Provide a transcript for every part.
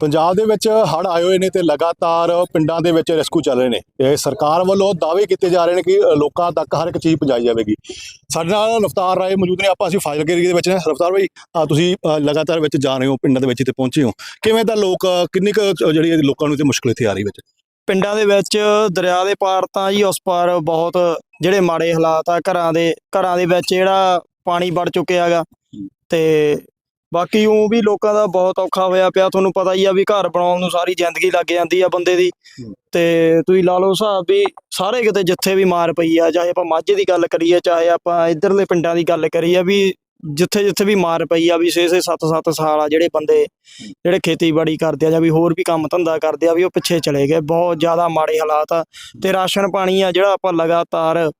ਪੰਜਾਬ ਦੇ ਵਿੱਚ ਹੜ੍ਹ ਆਏ ਹੋਏ ਨੇ ਤੇ ਲਗਾਤਾਰ ਪਿੰਡਾਂ ਦੇ ਵਿੱਚ ਰੈਸਕਿਊ ਚੱਲ ਰਹੇ ਨੇ। ਇਹ ਸਰਕਾਰ ਵੱਲੋਂ ਦਾਅਵੇ ਕੀਤੇ ਜਾ ਰਹੇ ਨੇ ਕਿ ਲੋਕਾਂ ਤੱਕ ਹਰ ਇੱਕ ਚੀਜ਼ ਪਹੁੰਚਾਈ ਜਾਵੇਗੀ। ਸਾਡੇ ਨਾਲ ਰਫਤਾਰ ਰਾਏ ਮੌਜੂਦ ਨੇ। ਆਪਾਂ ਅਸੀਂ ਫਾਜ਼ਿਲ ਏਰੀਏ ਦੇ ਵਿੱਚ ਨੇ। ਰਫਤਾਰ ਭਾਈ ਤੁਸੀਂ ਲਗਾਤਾਰ ਵਿੱਚ ਜਾ ਰਹੇ ਹੋ ਪਿੰਡਾਂ ਦੇ ਵਿੱਚ ਤੇ ਪਹੁੰਚੇ ਹੋ। ਕਿਵੇਂ ਦਾ ਲੋਕ ਕਿੰਨੀ ਕੁ ਜਿਹੜੀ ਲੋਕਾਂ ਨੂੰ ਤੇ ਮੁਸ਼ਕਲ ਇੱਥੇ ਆ ਰਹੀ ਵਿੱਚ? ਪਿੰਡਾਂ ਦੇ ਵਿੱਚ ਦਰਿਆ ਦੇ ਪਾਰ ਤਾਂ ਜੀ ਉਸ ਪਾਰ ਬਹੁਤ ਜਿਹੜੇ ਮਾੜੇ ਹਾਲਾਤ ਆ। ਘਰਾਂ ਦੇ ਘਰਾਂ ਦੇ ਵਿੱਚ ਜਿਹੜਾ ਪਾਣੀ ਵੜ ਚੁੱਕਿਆ ਹੈਗਾ। ਤੇ ਬਾਕੀ ਉਹ ਵੀ ਲੋਕਾਂ ਦਾ ਬਹੁਤ ਔਖਾ ਹੋਇਆ ਪਿਆ ਤੁਹਾਨੂੰ ਪਤਾ ਹੀ ਆ ਵੀ ਘਰ ਬਣਾਉਣ ਨੂੰ ਸਾਰੀ ਜ਼ਿੰਦਗੀ ਲੱਗ ਜਾਂਦੀ ਆ ਬੰਦੇ ਦੀ। ਤੇ ਤੁਸੀਂ ਲਾ ਲਓ ਹਿਸਾਬ ਵੀ ਸਾਰੇ ਕਿਤੇ ਜਿੱਥੇ ਵੀ ਮਾਰ ਪਈ ਆ ਚਾਹੇ ਆਪਾਂ ਮਾਝੇ ਦੀ ਗੱਲ ਕਰੀਏ ਚਾਹੇ ਆਪਾਂ ਇਧਰਲੇ ਪਿੰਡਾਂ ਦੀ ਗੱਲ ਕਰੀਏ ਵੀ ਜਿੱਥੇ ਜਿੱਥੇ ਵੀ ਮਾਰ ਪਈ ਆ ਵੀ 6-6 7-7 ਸਾਲ ਆ ਜਿਹੜੇ ਬੰਦੇ ਜਿਹੜੇ ਖੇਤੀਬਾੜੀ ਕਰਦੇ ਆ ਜਾਂ ਵੀ ਹੋਰ ਵੀ ਕੰਮ ਧੰਦਾ ਕਰਦੇ ਆ ਵੀ ਉਹ ਪਿੱਛੇ ਚਲੇ ਗਏ। ਬਹੁਤ ਜ਼ਿਆਦਾ ਮਾੜੇ ਹਾਲਾਤ ਆ। ਤੇ ਰਾਸ਼ਨ ਪਾਣੀ ਆ ਜਿਹੜਾ ਆਪਾਂ ਲਗਾਤਾਰ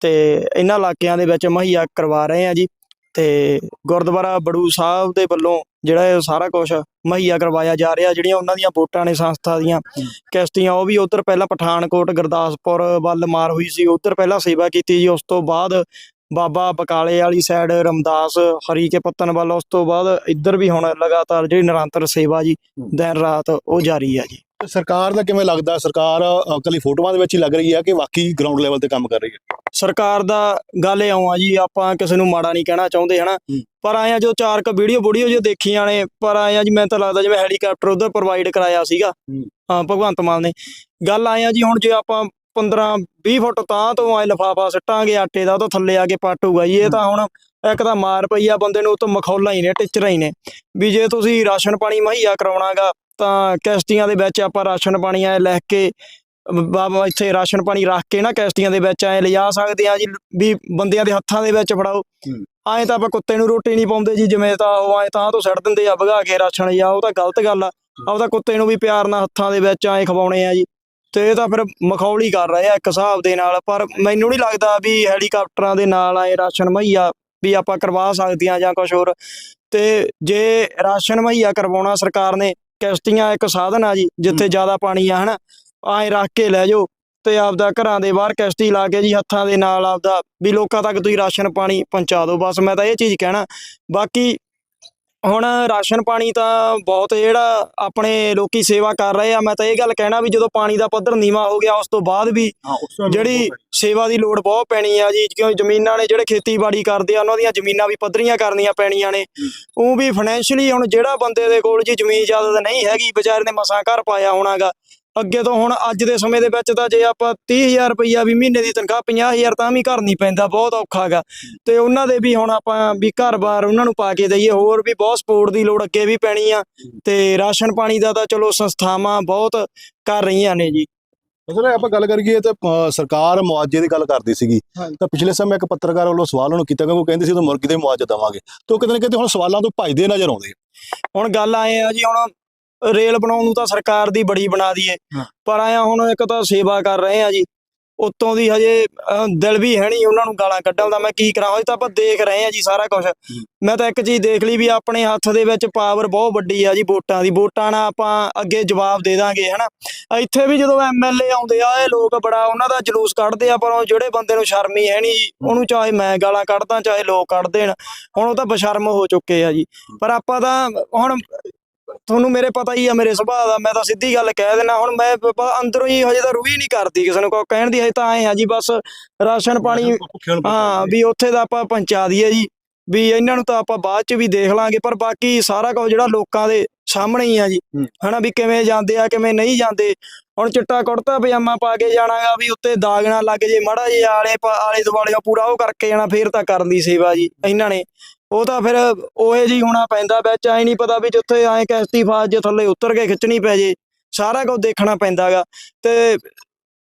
ਤੇ ਇਹਨਾਂ ਇਲਾਕਿਆਂ ਦੇ ਵਿੱਚ ਮੁਹੱਈਆ ਕਰਵਾ ਰਹੇ ਆ ਜੀ। ਤੇ ਗੁਰਦੁਆਰਾ ਬੜੂ ਸਾਹਿਬ ਦੇ ਵੱਲੋਂ ਜਿਹੜਾ ਇਹ ਸਾਰਾ ਕੁਝ ਮੁਹੱਈਆ ਕਰਵਾਇਆ ਜਾ ਰਿਹਾ ਜਿਹੜੀਆਂ ਉਹਨਾਂ ਦੀਆਂ ਵੋਟਾਂ ਨੇ ਸੰਸਥਾ ਦੀਆਂ ਕਿਸ਼ਤੀਆਂ ਉਹ ਵੀ ਉਧਰ ਪਹਿਲਾਂ ਪਠਾਨਕੋਟ ਗੁਰਦਾਸਪੁਰ ਵੱਲ ਮਾਰ ਹੋਈ ਸੀ ਉਧਰ ਪਹਿਲਾਂ ਸੇਵਾ ਕੀਤੀ ਜੀ ਉਸ ਤੋਂ ਬਾਅਦ ਬਾਬਾ ਬਕਾਲੇ ਵਾਲੀ ਸਾਈਡ ਰਮਦਾਸ ਹਰੀ ਕੇ ਪੱਤਨ ਵੱਲ ਉਸ ਤੋਂ ਬਾਅਦ ਇੱਧਰ ਵੀ ਹੁਣ ਲਗਾਤਾਰ ਜਿਹੜੀ ਨਿਰੰਤਰ ਸੇਵਾ ਜੀ ਦਿਨ ਰਾਤ ਉਹ ਜਾਰੀ ਹੈ ਜੀ। ਸਰਕਾਰ ਦਾ ਕਿਵੇਂ ਲੱਗਦਾ? ਸਰਕਾਰ ਅ, ਇਕੱਲੀ ਫੋਟੋਆਂ ਦੇ ਵਿੱਚ ਹੀ ਲੱਗ ਰਹੀ ਹੈ ਕਿ ਵਾਕਈ ਗਰਾਊਂਡ ਲੈਵਲ ਤੇ ਕੰਮ ਕਰ ਰਹੀ ਹੈ। ਸਰਕਾਰ ਦਾ ਗੱਲ ਇਹ ਆਉਂ ਆ ਜੀ ਆਪਾਂ ਕਿਸੇ ਨੂੰ ਮਾੜਾ ਨਹੀਂ ਕਹਿਣਾ ਚਾਹੁੰਦੇ ਹਨਾ। ਪਰ ਆਇਆ ਜੋ ਚਾਰ ਕ ਵੀਡੀਓ ਵੀਡੀਓ ਜੋ ਦੇਖੀਆਂ ਨੇ ਪਰ ਆਇਆ ਜੀ ਮੈਨੂੰ ਤਾਂ ਲੱਗਦਾ ਜਿਵੇਂ ਹੈਲੀਕਾਪਟਰ ਉਧਰ ਪ੍ਰੋਵਾਈਡ ਕਰਾਇਆ ਸੀਗਾ। ਹੂੰ। ਭਗਵੰਤ ਮਾਨ ਨੇ। ਗੱਲ ਆਇਆ ਜੀ ਹੁਣ ਜੇ ਆਪਾਂ 15 20 ਫੁੱਟ ਤਾਂ ਤੋਂ ਆਏ ਲਫਾਫਾ ਸੱਟਾਂਗੇ ਆਟੇ ਦਾ ਉਹ ਤੋਂ ਥੱਲੇ ਆ ਕੇ ਪਾਟੂਗਾ ਜੀ। ਇਹ ਤਾਂ ਹੁਣ ਇੱਕ ਤਾਂ ਮਾਰ ਪਈ ਆ ਬੰਦੇ ਨੂੰ ਉਹ ਤੋਂ ਮਖੌਲਾਂ ਹੀ ਨੇ ਟਿਚਰਾਂ ਹੀ ਨੇ। ਵੀ ਜੇ ਤੁਸੀਂ ਰਾਸ਼ਨ ਪਾਣੀ ਮੁਹੱਈਆ ਕਰਾਉਣਾਗਾ ਤਾਂ ਕਿਸ਼ਤੀਆਂ ਦੇ ਵਿੱਚ ਆਪਾਂ ਰਾਸ਼ਨ ਪਾਣੀ ਐ ਲਿਖ ਕੇ ਬਾਬਾ ਇੱਥੇ ਰਾਸ਼ਨ ਪਾਣੀ ਰੱਖ ਕੇ ਨਾ ਕਿਸ਼ਤੀਆਂ ਦੇ ਵਿੱਚ ਐ ਲਿਜਾ ਸਕਦੇ ਆ ਜੀ ਵੀ ਬੰਦਿਆਂ ਦੇ ਹੱਥਾਂ ਦੇ ਵਿੱਚ ਫੜਾਓ। ਐਂ ਤਾਂ ਆਪਾਂ ਕੁੱਤੇ ਨੂੰ ਰੋਟੀ ਨਹੀਂ ਪਾਉਂਦੇ ਜੀ ਜਿਵੇਂ ਤਾਂ ਉਹ ਐਂ ਤਾਂ ਤੋਂ ਸੱਟ ਦਿੰਦੇ ਆ ਭਗਾ ਕੇ ਰਾਸ਼ਨ ਜਾਂ ਉਹ ਤਾਂ ਗਲਤ ਗੱਲ ਆ। ਆਪਦਾ ਕੁੱਤੇ ਨੂੰ ਵੀ ਪਿਆਰ ਨਾਲ ਹੱਥਾਂ ਦੇ ਵਿੱਚ ਐਂ ਖਵਾਉਣੇ ਆ ਜੀ। ਤੇ ਇਹ ਤਾਂ ਫਿਰ ਮਖੌਲੀ ਕਰ ਰਹੇ ਆ ਇੱਕ ਹਿਸਾਬ ਦੇ ਨਾਲ ਪਰ ਮੈਨੂੰ ਨਹੀਂ ਲੱਗਦਾ ਵੀ ਹੈਲੀਕਾਪਟਰਾਂ ਦੇ ਨਾਲ ਆਏ ਰਾਸ਼ਨ ਮੁਹੱਈਆ ਵੀ ਆਪਾਂ ਕਰਵਾ ਸਕਦੀਆਂ ਜਾਂ ਕੁਝ ਹੋਰ। ਤੇ ਜੇ ਰਾਸ਼ਨ ਮੁਹੱਈਆ ਕਰਵਾਉਣਾ ਸਰਕਾਰ ਨੇ ਕਿਸ਼ਤੀਆਂ ਇੱਕ ਸਾਧਨ ਆ ਜੀ ਜਿੱਥੇ ਜ਼ਿਆਦਾ ਪਾਣੀ ਆ ਹਨਾ? ਐਂ ਰੱਖ ਕੇ ਲੈ ਜਾਓ ਤੇ ਆਪਦਾ ਘਰਾਂ ਦੇ ਬਾਹਰ ਕਿਸ਼ਤੀ ਲਾ ਕੇ ਜੀ ਹੱਥਾਂ ਦੇ ਨਾਲ ਆਪਦਾ ਵੀ ਲੋਕਾਂ ਤੱਕ ਤੁਸੀਂ ਰਾਸ਼ਨ ਪਾਣੀ ਪਹੁੰਚਾ ਦਿਓ। ਬਸ ਮੈਂ ਤਾਂ ਇਹ ਚੀਜ਼ ਕਹਿਣਾ। ਬਾਕੀ ਹੁਣ ਰਾਸ਼ਨ ਪਾਣੀ ਤਾਂ ਬਹੁਤ ਜਿਹੜਾ ਆਪਣੇ ਲੋਕੀ ਸੇਵਾ ਕਰ ਰਹੇ ਆ। ਮੈਂ ਤਾਂ ਇਹ ਗੱਲ ਕਹਿਣਾ ਵੀ ਜਦੋਂ ਪਾਣੀ ਦਾ ਪੱਧਰ ਨੀਵਾ ਹੋ ਗਿਆ ਉਸ ਤੋਂ ਬਾਅਦ ਵੀ ਜਿਹੜੀ ਸੇਵਾ ਦੀ ਲੋੜ ਬਹੁਤ ਪੈਣੀ ਆ ਜੀ। ਕਿਉਂ ਜ਼ਮੀਨਾਂ ਨੇ ਜਿਹੜੇ ਖੇਤੀਬਾੜੀ ਕਰਦੇ ਆ ਉਹਨਾਂ ਦੀਆਂ ਜ਼ਮੀਨਾਂ ਵੀ ਪੱਧਰੀਆਂ ਕਰਨੀਆਂ ਪੈਣੀਆਂ ਨੇ। ਉਹ ਵੀ ਫਾਈਨੈਂਸ਼ੀਅਲੀ ਹੁਣ ਜਿਹੜਾ ਬੰਦੇ ਦੇ ਕੋਲ ਜੀ ਜ਼ਮੀਨ ਜ਼ਿਆਦਾ ਨਹੀਂ ਹੈਗੀ ਵਿਚਾਰੇ ਨੇ ਮਸਾਂ ਘਰ ਪਾਇਆ ਹੋਣਾਗਾ। ਅੱਗੇ ਤੋਂ ਹੁਣ ਅੱਜ ਦੇ ਸਮੇਂ ਦੇ ਵਿੱਚ ਤਾਂ ਜੇ ਆਪਾਂ 30000 ਰੁਪਈਆ ਵੀ ਮਹੀਨੇ ਦੀ ਤਨਖਾਹ 50000 ਤਾਂ ਵੀ ਘਰ ਨਹੀਂ ਪੈਂਦਾ ਬਹੁਤ ਔਖਾ ਹੈਗਾ ਤੇ ਉਹਨਾਂ ਦੇ ਵੀ ਹੁਣ ਆਪਾਂ ਵੀ ਘਰ-ਬਾਰ ਉਹਨਾਂ ਨੂੰ ਪਾ ਕੇ ਦਈਏ ਹੋਰ ਵੀ ਬਹੁਤ ਸਪੋਰਟ ਦੀ ਲੋੜ ਅੱਗੇ ਵੀ ਪੈਣੀ ਆ। ਤੇ ਰਾਸ਼ਨ ਪਾਣੀ ਦਾ ਤਾਂ ਚਲੋ ਸੰਸਥਾਵਾਂ ਬਹੁਤ ਕਰ ਰਹੀਆਂ ਨੇ ਜੀ। ਮਤਲਬ ਆਪਾਂ ਗੱਲ ਕਰੀਏ ਤਾਂ ਸਰਕਾਰ ਮੁਆਵਜ਼ੇ ਦੀ ਗੱਲ ਕਰਦੀ ਸੀਗੀ। ਤਾਂ ਪਿਛਲੇ ਸਮੇਂ ਇੱਕ ਪੱਤਰਕਾਰ ਵੱਲੋਂ ਸਵਾਲ ਉਹਨੂੰ ਕੀਤਾ ਕਿ ਉਹ ਕਹਿੰਦੇ ਸੀ ਉਹ ਮੁਰਗੀ ਦੇ ਮੁਆਵਜ਼ਾ ਦੇਵਾਂਗੇ। ਤੇ ਕਿਤੇ ਨਾ ਕਿਤੇ ਹੁਣ ਸਵਾਲਾਂ ਤੋਂ ਭੱਜਦੇ ਨਜ਼ਰ ਆਉਂਦੇ ਹੁਣ ਗੱਲ ਆਏ ਆ ਜੀ ਹੁਣ ਰੇਲ ਬਣਾਉਣ ਨੂੰ ਤਾਂ ਸਰਕਾਰ ਦੀ ਬੜੀ ਬਣਾ ਦਈਏ। ਪਰ ਆਇਆ ਹੁਣ ਇੱਕ ਤਾਂ ਸੇਵਾ ਕਰ ਰਹੇ ਆ ਜੀ। ਉਤੋਂ ਦੀ ਹਜੇ ਦਿਲ ਵੀ ਹੈ ਨਹੀਂ ਉਹਨਾਂ ਨੂੰ ਗਾਲਾਂ ਕੱਢਣ ਦਾ। ਮੈਂ ਕੀ ਕਰਾਂ? ਹਜੇ ਤਾਂ ਆਪਾਂ ਦੇਖ ਰਹੇ ਆ ਜੀ ਸਾਰਾ ਕੁਝ ਮੈਂ ਤਾਂ ਇੱਕ ਚੀਜ਼ ਦੇਖ ਲਈ ਵੀ ਆਪਣੇ ਹੱਥ ਦੇ ਵਿੱਚ ਪਾਵਰ ਬਹੁਤ ਵੱਡੀ ਆ ਜੀ ਵੋਟਾਂ ਦੀ। ਵੋਟਾਂ ਨਾਲ ਆਪਾਂ ਅੱਗੇ ਜਵਾਬ ਦੇ ਦਾਂਗੇ ਹਨਾ? ਇੱਥੇ ਵੀ ਜਦੋਂ ਐਮਐਲਏ ਆਉਂਦੇ ਆ ਇਹ ਲੋਕ ਬੜਾ ਉਹਨਾਂ ਦਾ ਜਲੂਸ ਕੱਢਦੇ ਆ ਪਰ ਉਹ ਜਿਹੜੇ ਬੰਦੇ ਨੂੰ ਸ਼ਰਮ ਹੀ ਹੈ ਨਹੀਂ ਉਹਨੂੰ ਚਾਹੇ ਮੈਂ ਗਾਲਾਂ ਕੱਢਦਾ ਚਾਹੇ ਲੋਕ ਕੱਢ ਦੇਣ। ਹੁਣ ਉਹ ਤਾਂ ਬਸ਼ਰਮ ਹੋ ਚੁੱਕੇ ਆ ਜੀ। ਪਰ ਆਪਾਂ ਤਾਂ ਹੁਣ ਤੁਹਾਨੂੰ ਮੇਰੇ ਪਤਾ ਹੀ ਆ ਮੇਰੇ ਸੁਭਾਅ ਦਾ ਮੈਂ ਤਾਂ ਸਿੱਧੀ ਗੱਲ ਕਹਿ ਦੇਣਾ ਹੁਣ ਮੈਂ ਅੰਦਰੋਂ ਹੀ ਹਜੇ ਤਾਂ ਰੂਹੀ ਨਹੀਂ ਕਰਦੀ ਕਿਸੇ ਨੂੰ ਕਹਿਣ ਦੀ ਹਜੇ ਤਾਂ ਆਏ ਆ ਜੀ ਬਸ ਰਾਸ਼ਨ ਪਾਣੀ ਹਾਂ ਵੀ ਉੱਥੇ ਦਾ ਆਪਾਂ ਪਹੁੰਚਾ ਦਈਏ ਜੀ ਵੀ ਇਹਨਾਂ ਨੂੰ ਤਾਂ ਆਪਾਂ ਬਾਅਦ ਚ ਵੀ ਦੇਖ ਲਾਂਗੇ ਪਰ ਬਾਕੀ ਸਾਰਾ ਕੁਝ ਜਿਹੜਾ ਲੋਕਾਂ ਦੇ ਸਾਹਮਣੇ ਹੀ ਆ ਜੀ। ਹਨਾ ਵੀ ਕਿਵੇਂ ਜਾਂਦੇ ਆ ਕਿਵੇਂ ਨਹੀਂ ਜਾਂਦੇ ਹੁਣ ਚਿੱਟਾ ਕੁੜਤਾ ਪਜਾਮਾ ਪਾ ਕੇ ਜਾਣਾਗਾ ਵੀ ਉੱਤੇ ਦਾਗ ਨਾ ਲੱਗ ਜੇ ਮਾੜਾ ਜੇ ਆਲੇ ਆਲੇ ਦੁਆਲੇ ਪੂਰਾ ਉਹ ਕਰਕੇ ਜਾਣਾ ਫੇਰ ਤਾਂ ਕਰਨ ਦੀ ਸੇਵਾ ਜੀ ਇਹਨਾਂ ਨੇ ਉਹ ਤਾਂ ਫਿਰ ਉਹੇ ਜੀ ਹੋਣਾ ਪੈਂਦਾ ਵਿੱਚ ਐ ਨਹੀਂ ਪਤਾ ਵੀ ਜਿੱਥੇ ਐ ਕਿਸ਼ਤੀ ਫਾਸ ਜੇ, ਥੱਲੇ ਉਤਰ ਕੇ ਖਿੱਚਣੀ ਪੈ ਜੇ, ਸਾਰਾ ਕੁਝ ਦੇਖਣਾ ਪੈਂਦਾਗਾ। ਤੇ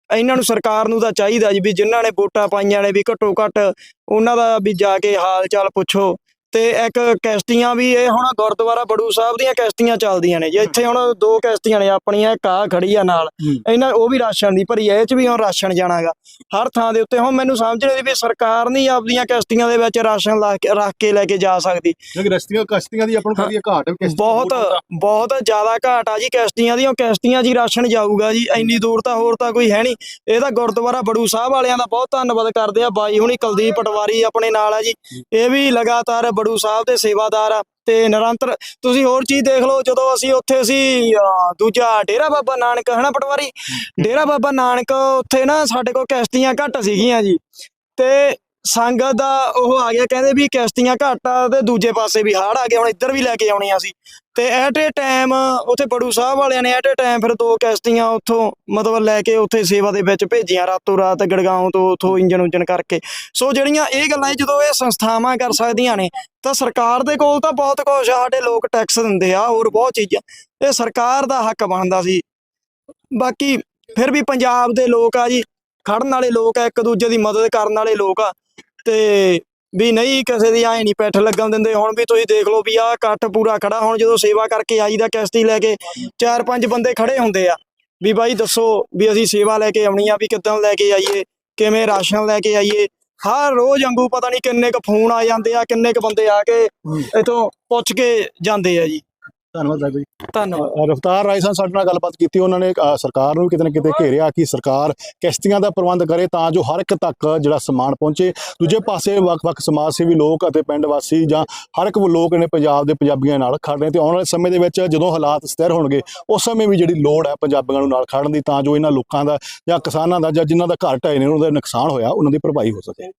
ਇਹਨਾਂ ਨੂੰ ਸਰਕਾਰ ਨੂੰ ਤਾਂ ਚਾਹੀਦਾ ਜੀ ਵੀ ਜਿਨ੍ਹਾਂ ਨੇ ਵੋਟਾਂ ਪਾਈਆਂ ਨੇ ਵੀ ਘੱਟੋ ਘੱਟ ਉਹਨਾਂ ਦਾ ਵੀ ਜਾ ਕੇ ਹਾਲ ਚਾਲ ਪੁੱਛੋ। ਤੇ ਇੱਕ ਕਿਸ਼ਤੀਆਂ ਵੀ ਇਹ ਹੁਣ ਗੁਰਦੁਆਰਾ ਬੜੂ ਸਾਹਿਬ ਦੀਆਂ ਕਿਸ਼ਤੀਆਂ ਚੱਲਦੀਆਂ ਨੇ। ਜੀ ਇੱਥੇ ਹੁਣ ਦੋ ਕਿਸ਼ਤੀਆਂ ਨੇ ਆਪਣੀਆਂ ਇੱਕ ਆਹ ਖੜੀ ਆ ਨਾਲ। ਇਹਨਾਂ ਉਹ ਵੀ ਰਾਸ਼ਨ ਦੀ ਭਰੀ ਆ ਇਹ ਚ ਵੀ ਹੁਣ ਰਾਸ਼ਨ ਜਾਣਾਗਾ। ਹਰ ਥਾਂ ਦੇ ਉੱਤੇ ਹੁਣ ਮੈਨੂੰ ਸਮਝ ਨਹੀਂ ਵੀ ਸਰਕਾਰ ਨਹੀਂ ਆਪਦੀਆਂ ਕਿਸ਼ਤੀਆਂ ਦੇ ਵਿੱਚ ਰਾਸ਼ਨ ਲਾ ਕੇ ਰੱਖ ਕੇ ਲੈ ਕੇ ਜਾ ਸਕਦੀ। ਲੇਕਿਨ ਰਸਤੀਆਂ ਕਸ਼ਤੀਆਂ ਦੀ ਆਪਾਂ ਨੂੰ ਕਰੀਏ ਘਾਟ ਬਹੁਤ ਬਹੁਤ ਜ਼ਿਆਦਾ ਘਾਟ ਆ ਜੀ ਕਿਸ਼ਤੀਆਂ ਦੀ ਉਹ ਕਿਸ਼ਤੀਆਂ ਹੀ ਰਾਸ਼ਨ ਜਾਊਗਾ ਜੀ। ਇੰਨੀ ਦੂਰ ਤਾਂ ਹੋਰ ਤਾਂ ਕੋਈ ਹੈ ਨਹੀਂ। ਇਹ ਤਾਂ ਗੁਰਦੁਆਰਾ ਬੜੂ ਸਾਹਿਬ ਵਾਲਿਆਂ ਦਾ ਬਹੁਤ ਧੰਨਵਾਦ ਕਰਦੇ ਆ। ਬਾਈ ਹੁਣੀ ਕੁਲਦੀਪ ਪਟਵਾਰੀ ਆਪਣੇ ਨਾਲ ਆ ਜੀ। ਇਹ ਵੀ ਲਗਾਤਾਰ ਬੜੂ ਸਾਹਿਬ ਦੇ ਸੇਵਾਦਾਰ ਆ ਤੇ ਨਿਰੰਤਰ ਤੁਸੀਂ ਹੋਰ ਚੀਜ਼ ਦੇਖ ਲਓ, ਜਦੋਂ ਅਸੀਂ ਉੱਥੇ ਅਸੀਂ ਦੂਜਾ ਡੇਰਾ ਬਾਬਾ ਨਾਨਕ, ਹਨਾ ਪਟਵਾਰੀ? ਡੇਰਾ ਬਾਬਾ ਨਾਨਕ, ਉੱਥੇ ਨਾ ਸਾਡੇ ਕੋਲ ਕਿਸ਼ਤੀਆਂ ਘੱਟ ਸੀਗੀਆਂ ਜੀ। ਤੇ ਸੰਗਤ ਦਾ ਉਹ ਆ ਗਿਆ, ਕਹਿੰਦੇ ਵੀ ਕਿਸ਼ਤੀਆਂ ਘੱਟ ਆ ਤੇ ਦੂਜੇ ਪਾਸੇ ਵੀ ਹੜ ਆ ਗਿਆ ਹੁਣ ਇੱਧਰ ਵੀ ਲੈ ਕੇ ਆਉਣੀਆਂ ਸੀ। ਤੇ ਐਟ ਏ ਟਾਈਮ ਉੱਥੇ ਬੜੂ ਸਾਹਿਬ ਵਾਲਿਆਂ ਨੇ ਐਟ ਏ ਟਾਈਮ ਫਿਰ ਦੋ ਕਿਸ਼ਤੀਆਂ ਉੱਥੋਂ ਮਤਲਬ ਲੈ ਕੇ ਉੱਥੇ ਸੇਵਾ ਦੇ ਵਿੱਚ ਭੇਜੀਆਂ, ਰਾਤੋਂ ਰਾਤ ਗੜਗਾਉਂ ਤੋਂ ਉੱਥੋਂ ਇੰਜਨ ਉਂਜਨ ਕਰਕੇ। ਸੋ ਜਿਹੜੀਆਂ ਇਹ ਗੱਲਾਂ ਜਦੋਂ ਇਹ ਸੰਸਥਾਵਾਂ ਕਰ ਸਕਦੀਆਂ ਨੇ, ਤਾਂ ਸਰਕਾਰ ਦੇ ਕੋਲ ਤਾਂ ਬਹੁਤ ਕੁਝ ਆ, ਸਾਡੇ ਲੋਕ ਟੈਕਸ ਦਿੰਦੇ ਆ, ਹੋਰ ਬਹੁਤ ਚੀਜ਼ਾਂ। ਇਹ ਸਰਕਾਰ ਦਾ ਹੱਕ ਬਣਦਾ ਸੀ। ਬਾਕੀ ਫਿਰ ਵੀ ਪੰਜਾਬ ਦੇ ਲੋਕ ਆ ਜੀ ਖੜਨ ਵਾਲੇ ਲੋਕ ਆ, ਇੱਕ ਦੂਜੇ ਦੀ ਮਦਦ ਕਰਨ ਵਾਲੇ ਲੋਕ ਆ। ਤੇ ਵੀ ਨਹੀਂ ਕਿਸੇ ਦੀ ਐ ਨਹੀਂ ਪੈਠ ਲੱਗਣ ਦਿੰਦੇ ਹੁਣ ਵੀ ਤੁਸੀਂ ਦੇਖ ਲਓ ਵੀ ਆਹ ਇਕੱਠ ਪੂਰਾ ਖੜਾ ਹੁਣ ਜਦੋਂ ਸੇਵਾ ਕਰਕੇ ਆਈਦਾ ਕਿਸ਼ਤੀ ਲੈ ਕੇ ਚਾਰ ਪੰਜ ਬੰਦੇ ਖੜੇ ਹੁੰਦੇ ਆ ਵੀ ਬਾਈ ਦੱਸੋ ਵੀ ਅਸੀਂ ਸੇਵਾ ਲੈ ਕੇ ਆਉਣੀ ਆ ਵੀ ਕਿੱਦਾਂ ਲੈ ਕੇ ਆਈਏ ਕਿਵੇਂ ਰਾਸ਼ਨ ਲੈ ਕੇ ਆਈਏ ਹਰ ਰੋਜ਼ ਵਾਂਗੂ ਪਤਾ ਨਹੀਂ ਕਿੰਨੇ ਕ ਫੋਨ ਆ ਜਾਂਦੇ ਆ ਕਿੰਨੇ ਕ ਬੰਦੇ ਆ ਕੇ ਇਥੋਂ ਪੁੱਛ ਕੇ ਜਾਂਦੇ ਆ ਜੀ। ਧੰਨਵਾਦ ਸਾਹਿਬ ਜੀ। ਧੰਨਵਾਦ। ਰਫਤਾਰ ਰਾਏ ਸਾਹਿਬ ਸਾਡੇ ਨਾਲ ਗੱਲਬਾਤ ਕੀਤੀ ਉਹਨਾਂ ਨੇ ਸਰਕਾਰ ਨੂੰ ਕਿਤੇ ਨਾ ਕਿਤੇ ਘੇਰਿਆ ਕਿ ਸਰਕਾਰ ਕਿਸ਼ਤੀਆਂ ਦਾ ਪ੍ਰਬੰਧ ਕਰੇ ਤਾਂ ਜੋ ਹਰ ਇੱਕ ਤੱਕ ਜਿਹੜਾ ਸਮਾਨ ਪਹੁੰਚੇ। ਦੂਜੇ ਪਾਸੇ ਵੱਖ-ਵੱਖ ਸਮਾਜ ਸੇਵੀ ਲੋਕ ਅਤੇ ਪਿੰਡ ਵਾਸੀ ਜਾਂ ਹਰ ਇੱਕ ਲੋਕ ਨੇ ਪੰਜਾਬ ਦੇ ਪੰਜਾਬੀਆਂ ਨਾਲ ਖੜ ਰਹੇ ਤੇ ਆਉਣ ਵਾਲੇ ਸਮੇਂ ਦੇ ਵਿੱਚ ਜਦੋਂ ਹਾਲਾਤ ਸਥਿਰ ਹੋਣਗੇ ਉਸ ਸਮੇਂ ਵੀ ਜਿਹੜੀ ਲੋੜ ਹੈ ਪੰਜਾਬੀਆਂ ਨੂੰ ਨਾਲ ਖੜਨ ਦੀ ਤਾਂ ਜੋ ਇਹਨਾਂ ਲੋਕਾਂ ਦਾ ਜਾਂ ਕਿਸਾਨਾਂ ਦਾ ਜਾਂ ਜਿਨ੍ਹਾਂ ਦਾ ਘਰ ਢਾਏ ਨੇ ਉਹਨਾਂ ਦਾ ਨੁਕਸਾਨ ਹੋਇਆ ਉਹਨਾਂ ਦੀ ਭਰਪਾਈ ਹੋ ਸਕੇ।